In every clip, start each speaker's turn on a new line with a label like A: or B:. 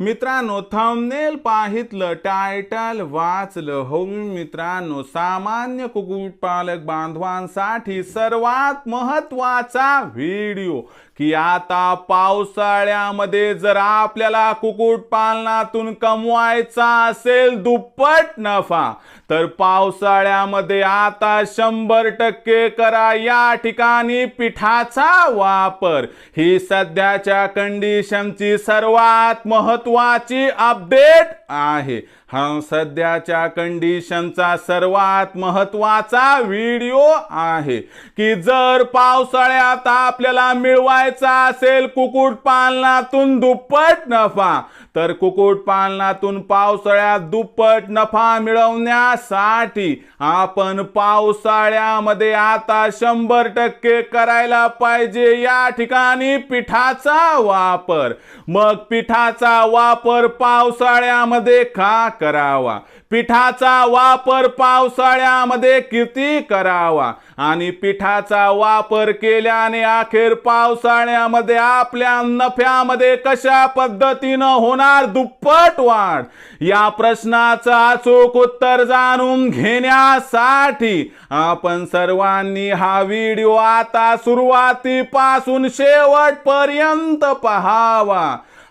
A: मित्रांनो thumbnail पाहितलं title वाचलं. हो मित्रांनो सामान्य कुक्कुटपालक बांधवांसाठी सर्वात महत्त्वाचा व्हिडिओ की आता पावसाळ्यामध्ये जर आपल्याला कुक्कुटपालनातून कमवायचा असेल दुप्पट नफा तर पावसाळ्यामध्ये आता शंभर टक्के करा या ठिकाणी पिठाचा वापर. ही सध्याच्या कंडिशनची सर्वात महत्वाची अपडेट आहे. हा सध्याच्या कंडिशनचा सर्वात महत्त्वाचा व्हिडिओ आहे की जर पावसाळ्यात आपल्याला मिळवायचा असेल कुक्कुटपालनातून दुप्पट नफा तर कुक्कुटपालनातून पावसाळ्यात दुप्पट नफा मिळवण्यासाठी आपण पावसाळ्यामध्ये आता शंभर टक्के करायला पाहिजे. या ठिकाणी पिठाचा वापर. मग पिठाचा वापर पावसाळ्यामध्ये का करावा. पिठाचा वापर पावसाळ्यामध्ये किती करावा. आणि पिठाचा वापर केल्याने अखेर पावसाळ्यामध्ये आपल्या नफ्यामध्ये कशा पद्धतीनं होणार दुप्पट वाढ? या प्रश्नाचं अचूक उत्तर जाणून घेण्यासाठी आपण सर्वांनी हा व्हिडिओ आता सुरुवातीपासून शेवटपर्यंत पहावा.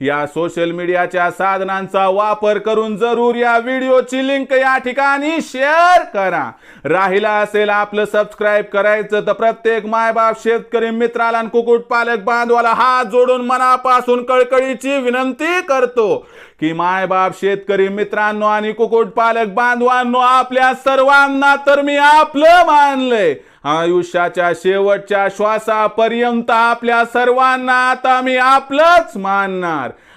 A: या सोशल मीडियाच्या साधनांचा वापर करून जरूर या व्हिडिओची लिंक या ठिकाणी शेअर करा. राहिला असेल आपलं सबस्क्राईब करायचं तर प्रत्येक मायबाप शेतकरी मित्राला आणि कुक्कुटपालक बांधवाला हात जोडून मनापासून कळकळीची विनंती करतो. की मायबाप शेतकरी मित्रांनो आणि कुक्कुटपालक बांधवांनो आपल्या सर्वांना तर मी आपलं मानलंय. आयुष्याच्या शेवटच्या श्वासापर्यंत आपल्या सर्वांना आता मी आपलंच मानणार.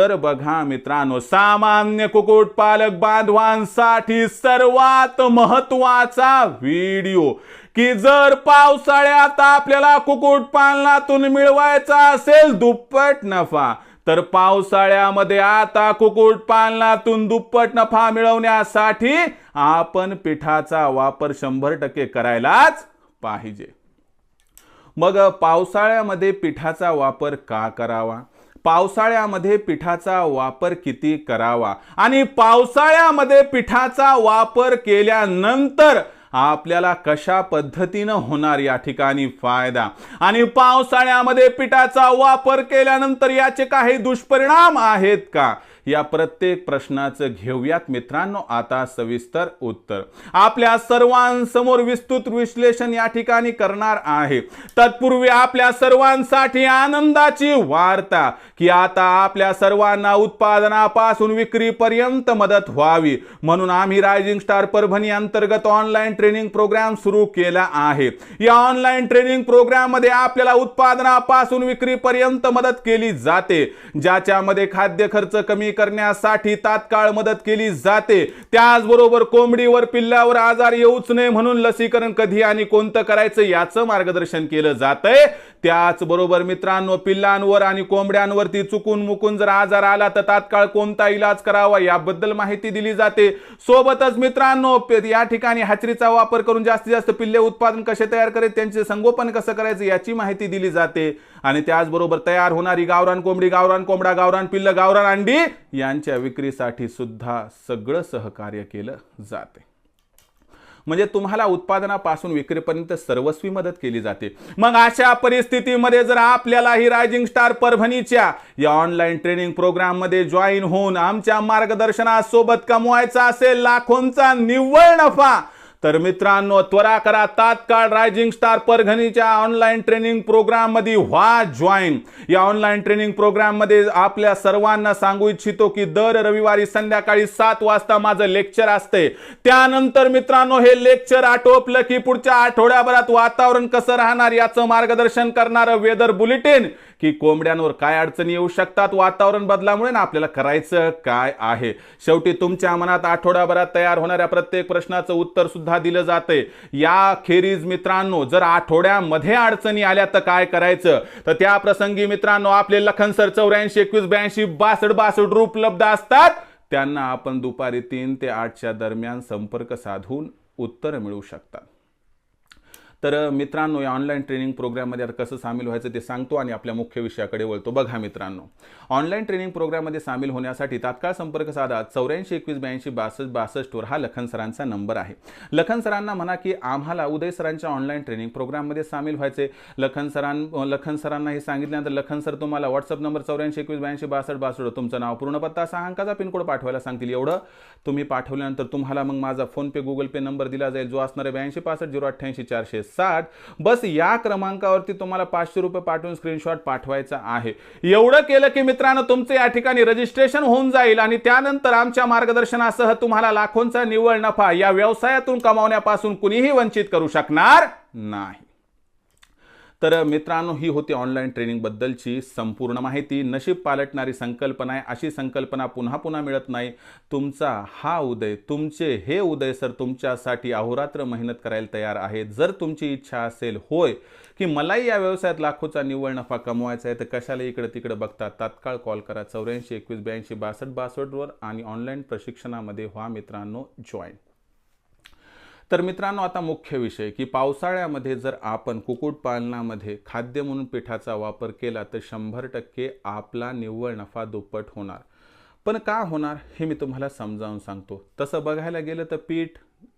A: तर बघा मित्रांनो सामान्य कुक्कुटपालक बांधवांसाठी सर्वात महत्त्वाचा व्हिडिओ की जर पावसाळ्यात आपल्याला कुक्कुटपालनातून मिळवायचा असेल दुप्पट नफा तर पावसाळ्यामध्ये आता कुक्कुटपालनातून दुप्पट नफा मिळवण्यासाठी आपण पिठाचा वापर शंभर टक्के करायलाच पाहिजे. मग पावसाळ्यामध्ये पिठाचा वापर का करावा? पावसाळ्यामध्ये पिठाचा वापर किती करावा? आणि पावसाळ्यामध्ये पिठाचा वापर केल्यानंतर आपल्याला कशा पद्धतीनं होणार या ठिकाणी फायदा? आणि पावसाळ्यामध्ये पिठाचा वापर केल्यानंतर याचे काही दुष्परिणाम आहेत का? या प्रत्येक प्रश्नाचं घेऊयात. मित्रांनो आता सविस्तर उत्तर. आपल्या सर्वांसमोर विस्तृत विश्लेषण या ठिकाणी करणार आहे. तत्पूर्वी आपल्या सर्वांसाठी आनंदाची वार्ता की आता आपल्या सर्वांना उत्पादनापासून विक्रीपर्यंत मदत व्हावी. म्हणून आम्ही रायझिंग स्टार परभणी अंतर्गत ऑनलाईन ट्रेनिंग प्रोग्राम सुरू केला आहे. या ऑनलाईन ट्रेनिंग प्रोग्राममध्ये आपल्याला उत्पादनापासून विक्रीपर्यंत मदत केली जाते. ज्याच्यामध्ये खाद्य खर्च कमी परभणी करण्यासाठी तात्काळ मदत केली जाते. त्याचबरोबर कोंबडीवर पिल्लावर आजार येऊच नये म्हणून लसीकरण कधी आणि कोणतं करायचं याचं मार्गदर्शन केलं जातंय. त्याचबरोबर मित्रांनो पिल्लांवर आणि कोंबड्यांवरती चुकून मुकून जर आजार आला तर तात्काळ कोणता इलाज करावा याबद्दल माहिती दिली जाते. सोबतच मित्रांनो या ठिकाणी हॅचरीचा वापर करून जास्तीत जास्त पिल्ले उत्पादन कसे तयार करायचे त्यांचे संगोपन कसं करायचं याची माहिती दिली जाते. आणि त्याचबरोबर तयार होणारी गावरान कोंबडी गावरान कोंबडा गावरान पिल्ल गावरान अंडी यांच्या विक्रीसाठी सुद्धा सगळं सहकार्य केलं जाते. म्हणजे तुम्हाला उत्पादनापासून विक्रीपर्यंत सर्वस्वी मदत केली जाते. मग अशा परिस्थितीमध्ये जर आपल्याला ही रायझिंग स्टार परभणीच्या या ऑनलाईन ट्रेनिंग प्रोग्राममध्ये जॉईन होऊन आमच्या मार्गदर्शनासोबत कमवायचा असेल लाखोंचा निव्वळ नफा तर मित्रांनो त्वरा करा तात्काळ रायझिंग स्टार परघणीच्या ऑनलाईन ट्रेनिंग प्रोग्राममध्ये व्हा जॉईन या ऑनलाईन ट्रेनिंग प्रोग्राममध्ये आपल्या सर्वांना सांगू इच्छितो की दर रविवारी संध्याकाळी सात वाजता माझं लेक्चर असते त्यानंतर मित्रांनो हे लेक्चर आटोपलं की पुढच्या आठवड्याभरात वातावरण कसं राहणार याचं मार्गदर्शन करणारं वेदर बुलेटिन की कोंबड्यांवर काय अडचणी येऊ शकतात वातावरण बदलामुळे ना आपल्याला करायचं काय आहे? शेवटी तुमच्या मनात आठवड्याभरात तयार होणाऱ्या प्रत्येक प्रश्नाचं उत्तर सुद्धा दिलं जातंय. या खेरीज मित्रांनो जर आठवड्यामध्ये अडचणी आल्या तर काय करायचं? तर त्या प्रसंगी मित्रांनो आपले लखन सर चौऱ्याऐंशी एकवीस ब्याऐंशी बासष्ट बासष्ट उपलब्ध असतात. त्यांना आपण दुपारी तीन ते आठच्या दरम्यान संपर्क साधून उत्तर मिळू शकतात. तर मित्रांनो या ऑनलाईन ट्रेनिंग प्रोग्राममध्ये आता कसं सामील व्हायचं ते सांगतो आणि आपल्या मुख्य विषयाकडे वळतो. बघा मित्रांनो ऑनलाईन ट्रेनिंग प्रोग्राममध्ये सामील होण्यासाठी तात्काळ संपर्क साधा. चौऱ्याऐंशी एकवीस ब्याऐंशी बासष्ट बासष्टवर हा लखन सरांचा नंबर आहे. लखन सरांना म्हणा की आम्हाला उदय सरांच्या ऑनलाईन ट्रेनिंग प्रोग्राममध्ये सामील व्हायचे लखन सरां लखन सरांना हे सांगितल्यानंतर लखन सर तुम्हाला व्हॉट्सअप नंबर चौऱ्याऐंशी एकवीस ब्याऐंशी बासष्ट बासष्ट तुमचं नाव पूर्ण पत्ता सहा अंकाचा पिनकोड पाठवायला सांगतील. एवढं तुम्ही पाठवल्यानंतर तुम्हाला मग माझा फोनपे गुगल पे नंबर दिला जाईल. जो असणार आहे ब्याऐंशी पासष्ट झिरो अठ्ठ्याऐंशी चारशे साठ बस या क्रमांकावरती तुम्हाला पाचशे रुपये पाठवून स्क्रीनशॉट पाठवायचा आहे. एवढं केलं की मित्रांनो तुमचं या ठिकाणी रजिस्ट्रेशन होऊन जाईल आणि त्यानंतर आमच्या मार्गदर्शनासह तुम्हाला लाखोंचा निव्वळ नफा या व्यवसायातून कमावण्यापासून कुणीही वंचित करू शकणार नाही. तर मित्रांनो ही होती ऑनलाईन ट्रेनिंगबद्दलची संपूर्ण माहिती. नशीब पालटणारी संकल्पना आहे. अशी संकल्पना पुन्हा पुन्हा मिळत नाही. तुमचा हा उदय तुमचे हे उदय सर तुमच्यासाठी अहोरात्र मेहनत करायला तयार आहे जर तुमची इच्छा असेल होय की मलाही या व्यवसायात लाखोचा निव्वळ नफा कमवायचा आहे तर कशाला इकडे तिकडे बघता तात्काळ कॉल करा. चौऱ्याऐंशी एकवीस ब्याऐंशी बासष्ट बासष्टवर आणि ऑनलाईन प्रशिक्षणामध्ये व्हा मित्रांनो जॉईन तर मित्रांनो आता मुख्य विषय की पावसाळ्यामध्ये जर आपण कुक्कुटपालनामध्ये खाद्य म्हणून पिठाचा वापर केला तर शंभर टक्के आपला निव्वळ नफा दुप्पट होणार. पण का होणार हे मी तुम्हाला समजावून सांगतो. तसं बघायला गेलं तर पीठ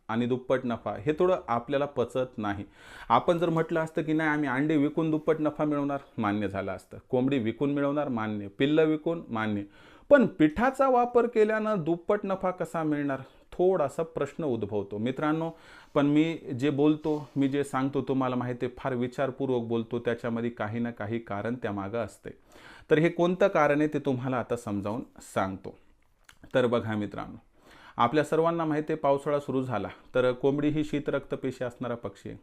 A: आणि दुप्पट नफा हे थोडं आपल्याला पचत नाही. आपण जर म्हटलं असतं की नाही आम्ही अंडे विकून दुप्पट नफा मिळवणार मान्य झालं असतं. कोंबडी विकून मिळवणार मान्य. पिल्लं विकून मान्य. पण पिठाचा वापर केल्यानं दुप्पट नफा कसा मिळणार? थोडासा प्रश्न उद्भवतो. मित्रांनो पण मी जे बोलतो मी जे सांगतो तुम्हाला माहिती आहे फार विचारपूर्वक बोलतो त्याच्यामध्ये काही ना काही कारण त्यामागं असते. तर हे कोणतं कारण आहे ते तुम्हाला आता समजावून सांगतो. तर बघा मित्रांनो आपल्या सर्वांना माहिती आहे पावसाळा सुरू झाला. तर कोंबडी ही शीत रक्तपेशी असणारा पक्षी आहे.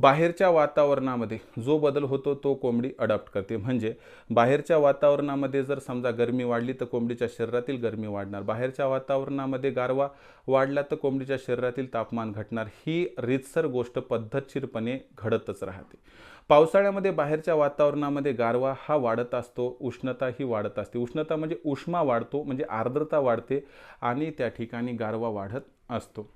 A: बाहेरच्या वातावरणामध्ये जो बदल होतो तो कोंबडी अडॉप्ट करते. म्हणजे बाहेरच्या वातावरणामध्ये जर समजा गरमी वाढली तर कोंबडीच्या शरीरातील गरमी वाढणार. बाहेरच्या वातावरणामध्ये गारवा वाढला तर कोंबडीच्या शरीरातील तापमान घटणार. ही रीतसर गोष्ट पद्धतशीरपणे घडतच राहते. पावसाळ्यामध्ये बाहेरच्या वातावरणामध्ये गारवा हा वाढत असतो उष्णता ही वाढत असते. उष्णता म्हणजे उष्मा वाढतो म्हणजे आर्द्रता वाढते आणि त्या ठिकाणी गारवा वाढत असतो.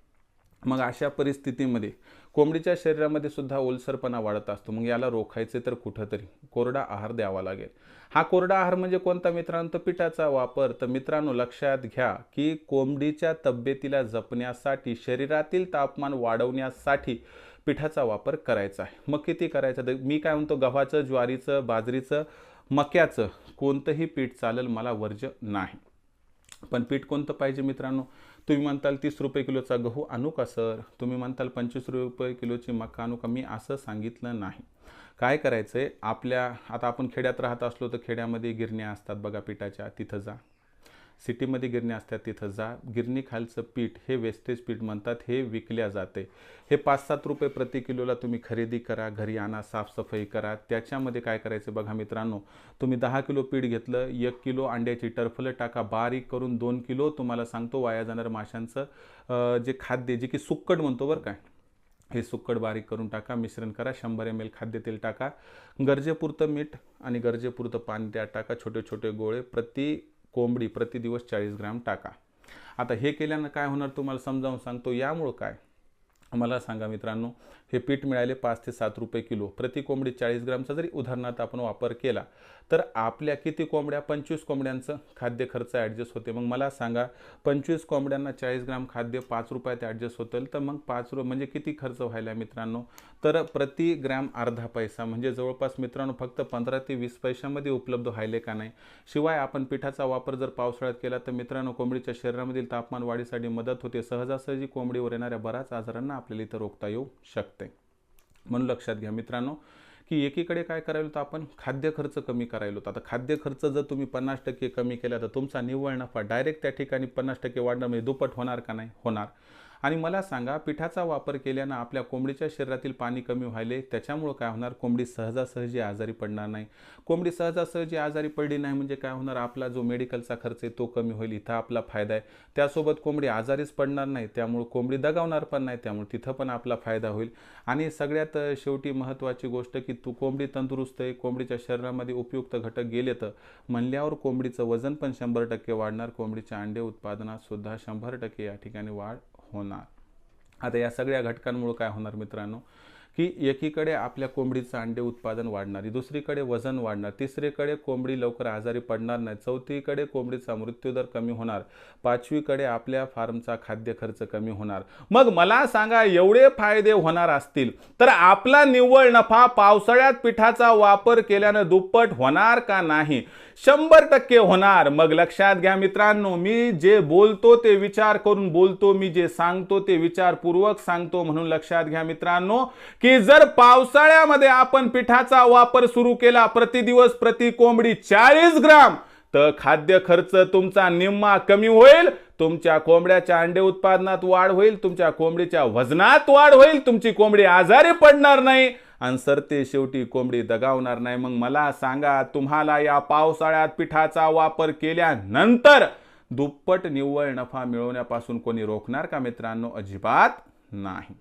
A: मग अशा परिस्थितीमध्ये कोंबडीच्या शरीरामध्ये सुद्धा ओलसरपणा वाढत असतो. मग याला रोखायचे तर कुठंतरी कोरडा आहार द्यावा लागेल. हा कोरडा आहार म्हणजे कोणता मित्रांनो? तर पिठाचा वापर. तर मित्रांनो लक्षात घ्या की कोंबडीच्या तब्येतीला जपण्यासाठी शरीरातील तापमान वाढवण्यासाठी पिठाचा वापर करायचा आहे. मग किती करायचं? तर मी काय म्हणतो गव्हाचं ज्वारीचं बाजरीचं मक्याचं कोणतंही पीठ चालेल मला वर्ज नाही. पण पीठ कोणतं पाहिजे मित्रांनो? तुम्ही म्हणताल तीस रुपये किलोचा गहू आणू का सर? तुम्ही म्हणताल पंचवीस रुपये किलोची मका आणू का? मी असं सांगितलं नाही. काय करायचं आहे आपल्या आता आपण खेड्यात राहत असलो तर खेड्यामध्ये गिरण्या असतात बघा पिठाच्या तिथं जा. सिटीमध्ये गिरण्या असतात तिथं जा. गिरणी खालचं पीठ हे वेस्टेज पीठ म्हणतात हे विकल्या जाते. हे पाच सात रुपये प्रति किलोला तुम्ही खरेदी करा घरी आणा साफसफाई करा. त्याच्यामध्ये काय करायचं बघा मित्रांनो तुम्ही दहा किलो पीठ घेतलं एक किलो अंड्याची टर्फलं टाका बारीक करून दोन किलो तुम्हाला सांगतो वाया जाणाऱ्या माशांचं जे खाद्य जे की सुक्कड म्हणतो बरं काय हे सुक्कड बारीक करून टाका मिश्रण करा शंभर एम एल खाद्यतेल टाका. गरजेपुरतं मीठ आणि गरजेपुरतं पाणी त्या टाका छोटे छोटे गोळे. प्रति कोंबडी प्रति दिवस चाळीस ग्राम टाका. आता हे केल्यानं काय होणार तुम्हाला समजावून सांगतो. यामुळं काय? मला सांगा मित्रांनो हे पीठ मिळाले पाच ते सात रुपये किलो. प्रति कोंबडी चाळीस ग्रामचा जरी उदाहरणार्थ आपण वापर केला तर आपल्या किती कोंबड्या? पंचवीस कोंबड्यांचं खाद्य खर्च ॲडजस्ट होते. मग मला सांगा पंचवीस कोंबड्यांना चाळीस ग्राम खाद्य पाच रुपयात ॲडजस्ट होतं तर मग पाच रु म्हणजे किती खर्च व्हायला मित्रांनो? तर प्रति ग्रॅम अर्धा पैसा म्हणजे जवळपास मित्रांनो फक्त पंधरा ते वीस पैशामध्ये उपलब्ध व्हायले का नाही? शिवाय आपण पिठाचा वापर जर पावसाळ्यात केला तर मित्रांनो कोंबडीच्या शरीरामधील तापमान वाढीसाठी मदत होते. सहजासहजी कोंबडीवर येणाऱ्या बऱ्याच आजारांना आपल्याला इथं रोखता येऊ शकतं. म्हणून लक्षात घ्या मित्रांनो की एकीकडे काय करायला होतं आपण खाद्य खर्च कमी करायला होतं. आता खाद्य खर्च जर तुम्ही पन्नास टक्के कमी केला तर तुमचा निव्वळ नफा डायरेक्ट त्या ठिकाणी पन्नास टक्के वाढणं म्हणजे दुप्पट होणार का नाही? होणार. आणि मला सांगा पिठाचा वापर केल्यानं आपल्या कोंबडीच्या शरीरातील पाणी कमी व्हायले त्याच्यामुळं काय होणार? कोंबडी सहजासहजी आजारी पडणार नाही. कोंबडी सहजासहजी आजारी पडली नाही म्हणजे काय होणार? आपला जो मेडिकलचा खर्च आहे तो कमी होईल इथं आपला फायदा आहे. त्यासोबत कोंबडी आजारीच पडणार नाही त्यामुळं कोंबडी दगावणार पण नाही त्यामुळे तिथं पण आपला फायदा होईल. आणि सगळ्यात शेवटी महत्त्वाची गोष्ट की तू कोंबडी तंदुरुस्त आहे कोंबडीच्या शरीरामध्ये उपयुक्त घटक गेले तर म्हणल्यावर कोंबडीचं वजन पण शंभर टक्के वाढणार कोंबडीच्या अंडे उत्पादनात सुद्धा शंभर टक्के या ठिकाणी वाढ होणार. आता या सगळ्या घटकांमुळे काय होणार मित्रांनो? की एकीकडे आपल्या कोंबडीचं अंडे उत्पादन वाढणार दुसरीकडे वजन वाढणार तिसरीकडे कोंबडी लवकर आजारी पडणार नाही चौथीकडे कोंबडीचा मृत्यूदर कमी होणार पाचवीकडे आपल्या फार्मचा खाद्य खर्च कमी होणार. मग मला सांगा एवढे फायदे होणार असतील तर आपला निव्वळ नफा पावसाळ्यात पिठाचा वापर केल्यानं दुप्पट होणार का नाही? शंभर टक्के होणार. मग लक्षात घ्या मित्रांनो मी जे बोलतो ते विचार करून बोलतो मी जे सांगतो ते विचारपूर्वक सांगतो म्हणून लक्षात घ्या मित्रांनो की की जर पावसाळ्यामध्ये आपण पिठाचा वापर सुरू केला प्रतिदिवस प्रति कोंबडी चाळीस ग्राम तर खाद्य खर्च तुमचा निम्मा कमी होईल तुमच्या कोंबड्याच्या अंडे उत्पादनात वाढ होईल तुमच्या कोंबडीच्या वजनात वाढ होईल तुमची कोंबडी आजारी पडणार नाही. आणि सरते शेवटी कोंबडी दगावणार नाही. मग मला सांगा तुम्हाला या पावसाळ्यात पिठाचा वापर केल्यानंतर दुप्पट निव्वळ नफा मिळवण्यापासून कोणी रोखणार का मित्रांनो? अजिबात नाही.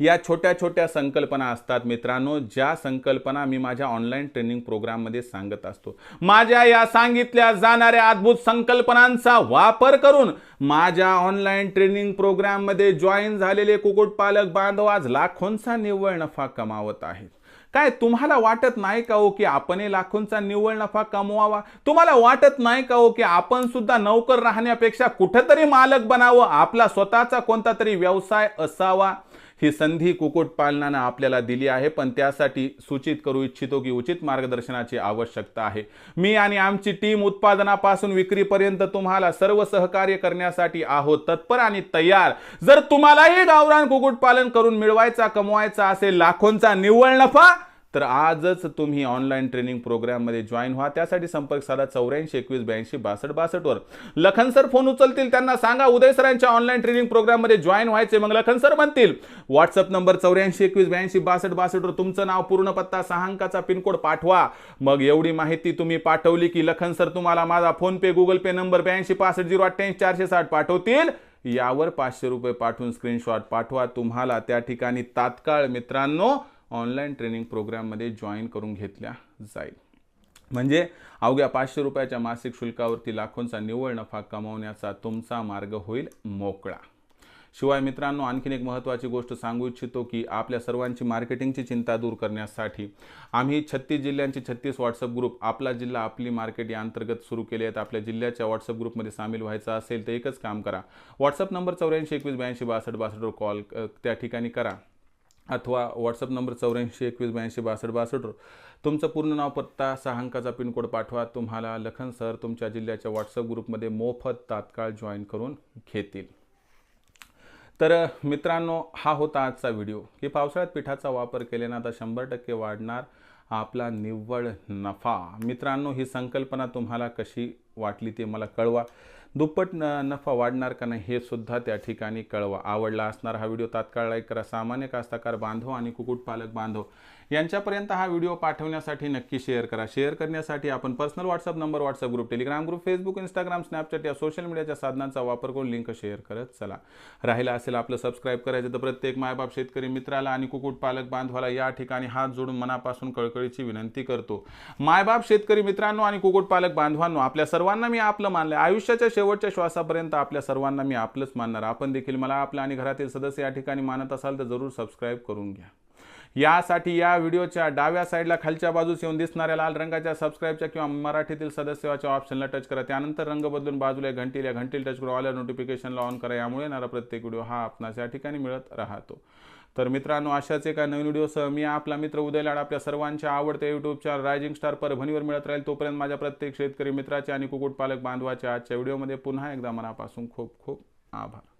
A: या छोट्या छोट्या संकल्पना असतात मित्रांनो ज्या संकल्पना मी माझ्या ऑनलाईन ट्रेनिंग प्रोग्राममध्ये सांगत असतो. माझ्या या सांगितल्या जाणाऱ्या अद्भुत संकल्पनांचा वापर करून माझ्या ऑनलाईन ट्रेनिंग प्रोग्राममध्ये जॉईन झालेले कुक्कुटपालक बांधव आज लाखोंचा निव्वळ नफा कमावत आहेत. काय तुम्हाला वाटत नाही का हो की आपण लाखोंचा निव्वळ नफा कमवावा? तुम्हाला वाटत नाही का हो की आपण सुद्धा नोकर राहण्यापेक्षा कुठंतरी मालक बनावं? आपला स्वतःचा कोणता तरी व्यवसाय असावा? ही संधी कुक्कुटपालनानं आपल्याला दिली आहे पण त्यासाठी सूचित करू इच्छितो की उचित मार्गदर्शनाची आवश्यकता आहे. मी आणि आमची टीम उत्पादनापासून विक्रीपर्यंत तुम्हाला सर्व सहकार्य करण्यासाठी आहोत. तत्पर आणि तयार. जर तुम्हालाही गावरान कुक्कुटपालन करून मिळवायचा कमवायचा असेल लाखोंचा निव्वळ नफा तर आजच तुम्ही ऑनलाईन ट्रेनिंग प्रोग्राममध्ये जॉईन व्हा. त्यासाठी संपर्क साधा चौऱ्याऐंशी एकवीस ब्याऐंशी बासष्ट बासष्टवर लखन सर फोन उचलतील त्यांना सांगा. उदय सरांच्या ऑनलाईन ट्रेनिंग प्रोग्राममध्ये जॉईन व्हायचे. मग लखन सर म्हणतील व्हॉट्सअप नंबर चौऱ्याऐंशी एकवीस ब्याऐंशी बासष्ट बासष्टवर तुमचं नाव पूर्ण पत्ता सहा अंकाचा पिनकोड पाठवा. मग एवढी माहिती तुम्ही पाठवली की लखन सर तुम्हाला माझा फोनपे गुगल पे नंबर ब्याऐंशी पासष्ट झिरो अठ्ठ्याऐंशी चारशे साठ पाठवतील. यावर पाचशे रुपये पाठवून स्क्रीनशॉट पाठवा. तुम्हाला त्या ठिकाणी तात्काळ मित्रांनो ऑनलाईन ट्रेनिंग प्रोग्राममध्ये जॉईन करून घेतल्या जाईल. म्हणजे अवघ्या पाचशे रुपयाच्या मासिक शुल्कावरती लाखोंचा निव्वळ नफा कमवण्याचा तुमचा मार्ग होईल मोकळा. शिवाय मित्रांनो आणखीन एक महत्त्वाची गोष्ट सांगू इच्छितो की आपल्या सर्वांची मार्केटिंगची चिंता दूर करण्यासाठी आम्ही छत्तीस जिल्ह्यांचे छत्तीस व्हॉट्सअप ग्रुप आपला जिल्हा आपली मार्केट या अंतर्गत सुरू केले आहेत. आपल्या जिल्ह्याच्या व्हॉट्सअप ग्रुपमध्ये सामील व्हायचं असेल तर एकच काम करा. व्हॉट्सअप नंबर चौऱ्याऐंशी एकवीस ब्याऐंशी बासष्ट बासष्टवर कॉल त्या ठिकाणी करा. अथवा व्हॉट्सअप नंबर चौऱ्याऐंशी एकवीस ब्याऐंशी बासष्ट बासष्टवर तुमचं पूर्ण नाव पत्ता सहा अंकाचा पिनकोड पाठवा. तुम्हाला लखन सर तुमच्या जिल्ह्याच्या व्हॉट्सअप ग्रुपमध्ये मोफत तात्काळ जॉईन करून घेतील. तर मित्रांनो हा होता आजचा व्हिडिओ की पावसाळ्यात पिठाचा वापर केल्यानं आता शंभर टक्के वाढणार आपला निव्वळ नफा. मित्रांनो ही संकल्पना तुम्हाला कशी वाटली ते मला कळवा. दुप्पट न नफा वाढणार का नाही हे सुद्धा त्या ठिकाणी कळवा. आवडला असणार हा व्हिडिओ तात्काळ लाईक करा. सामान्य कास्तकार बांधव आणि कुक्कुटपालक बांधव. यांच्यापर्यंत हा व्हिडिओ पाठवण्यासाठी नक्की शेअर करा. शेअर करण्यासाठी आपण personal WhatsApp number WhatsApp group Telegram group Facebook Instagram Snapchat या सोशल मीडियाच्या साधनांचा वापर करून लिंक शेअर करत चला. राहिला असेल आपलं सबस्क्राईब करायचं तर प्रत्येक मायबाप शेतकरी मित्राला आणि कुक्कुटपालक बांधवाला या ठिकाणी हात जोडून मनापासून कळकळीची विनंती करतो. मायबाप शेतकरी मित्रांनो आणि कुक्कुटपालक बांधवांनो आपल्या सर्वांना मी आपलं मानलं आयुष्याच्या शेवटच्या श्वासापर्यंत आपल्या सर्वांना मी आपलंच मानणार. आपण देखील मला आपलं आणि घरातील सदस्य या ठिकाणी मानत असाल तर जरूर सबस्क्राईब करून घ्या. यासाठी या व्हिडिओच्या डाव्या साईडला खालच्या बाजूस येऊन दिसणाऱ्या लाल रंगाच्या सबस्क्राईबच्या किंवा मराठीतील सदस्यवाच्या ऑप्शनला टच करा. त्यानंतर रंग बदलून बाजूला एक घंटीला घंटीला टच करून ऑल नोटिफिकेशनला ऑन करा. यामुळे येणारा प्रत्येक व्हिडिओ हा आपणास या ठिकाणी मिळत राहतो. तर मित्रांनो अशाच एका नवीन व्हिडिओसह मी आपला मित्र उदय लाड आपल्या सर्वांच्या आवडत्या युट्यूबच्या रायझिंग स्टार परभणीवर मिळत राहील. तोपर्यंत माझ्या प्रत्येक शेतकरी मित्राचे आणि कुक्कुटपालक बांधवाच्या आजच्या व्हिडिओमध्ये पुन्हा एकदा मनापासून खूप खूप आभार.